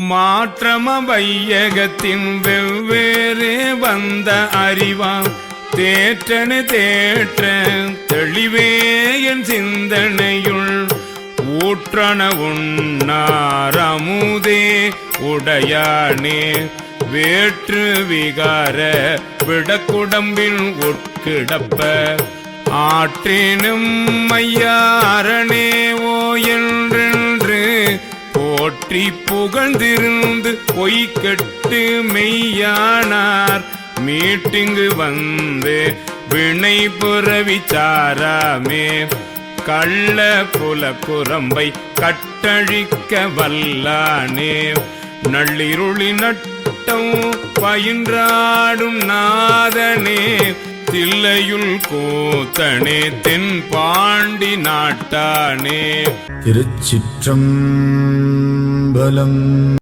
மாற்றம வையகத்தின் வெவ்வேறு வந்த அறிவாம். தேற்றனு தேற்ற தெளிவே என் சிந்தனையுள். ஊற்றன உண்ணார் உடையானே. வேற்று விகார விடக்குடம்பில் உட்கிடப்ப. ஆற்றினும் மையாரணே போற்றி புகழ்ந்திருந்து பொய்கட்டு மெய்யானார். மீட்டிங்கு வந்து வினை புறவிச்சாராமே கள்ள புல குரம்பை கட்டழிக்க வல்லானே. நள்ளிருளி நட்டம் பயின்றாடும் நாதனே. தில்லையுள் கூத்தனே தென் பாண்டி நாட்டானே. திருச்சிற்றம் Balam.